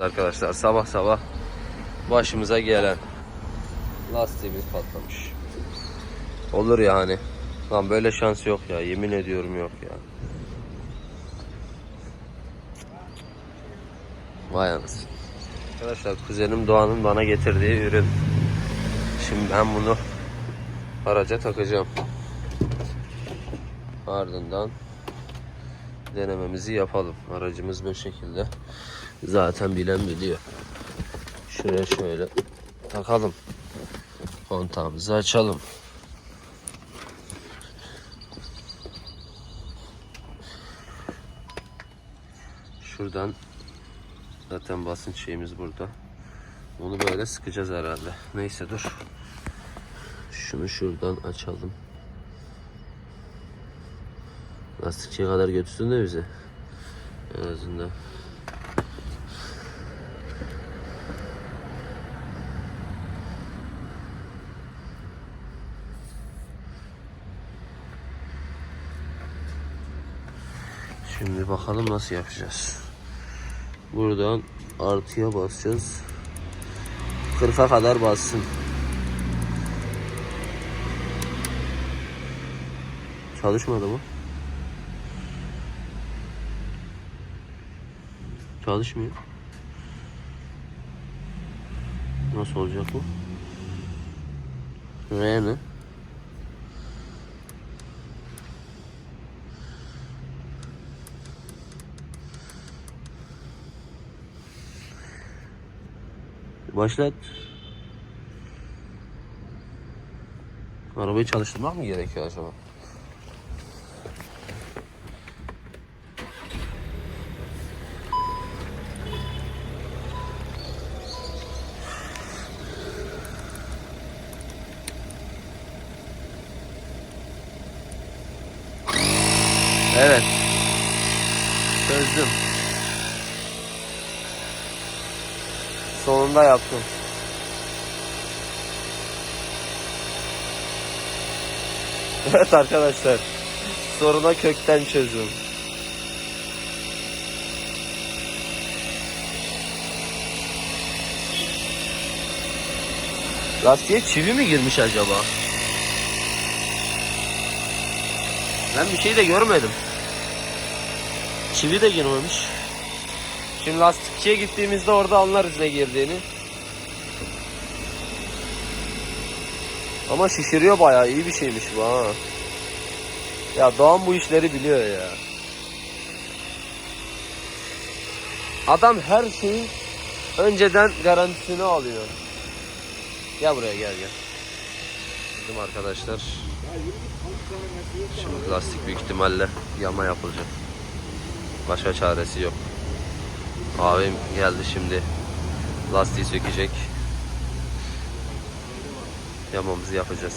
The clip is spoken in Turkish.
Arkadaşlar sabah sabah başımıza gelen lastiğimiz patlamış. Olur yani. Lan böyle şans yok ya. Yemin ediyorum yok ya. Vay anasını. Arkadaşlar kuzenim Doğan'ın bana getirdiği ürün. Şimdi ben bunu araca takacağım. Ardından denememizi yapalım. Aracımız bu şekilde. Zaten bilen biliyor. Şuraya şöyle takalım. Kontağımızı açalım. Şuradan zaten basınç şeyimiz burada. Onu böyle sıkacağız herhalde. Neyse dur. Şunu şuradan açalım. Lastikçiye kadar götürsün de bize. En azından. Şimdi bakalım nasıl yapacağız. Buradan artıya basacağız. 40'a kadar bassın. Çalışmadı mı? Çalışmıyor. Nasıl olacak bu? R ne? Başlat. Arabayı çalıştırmak mı gerekiyor acaba? Evet. Çözdüm. Sonunda yaptım. Evet arkadaşlar. Soruna kökten çözüm. Lastiğe çivi mi girmiş acaba? Ben bir şey de görmedim. Çivi de girmemiş. Şimdi lastikçiye gittiğimizde orada anlarız ne girdiğini. Ama şişiriyor bayağı iyi bir şeymiş bu ha. Ya Doğan bu işleri biliyor ya. Adam her şeyin önceden garantisini alıyor. Gel buraya gel gel. Bizim arkadaşlar şimdi lastik büyük ihtimalle yama yapılacak. Başka çaresi yok. Abim geldi şimdi. Lastiği sökecek. Yamamızı yapacağız.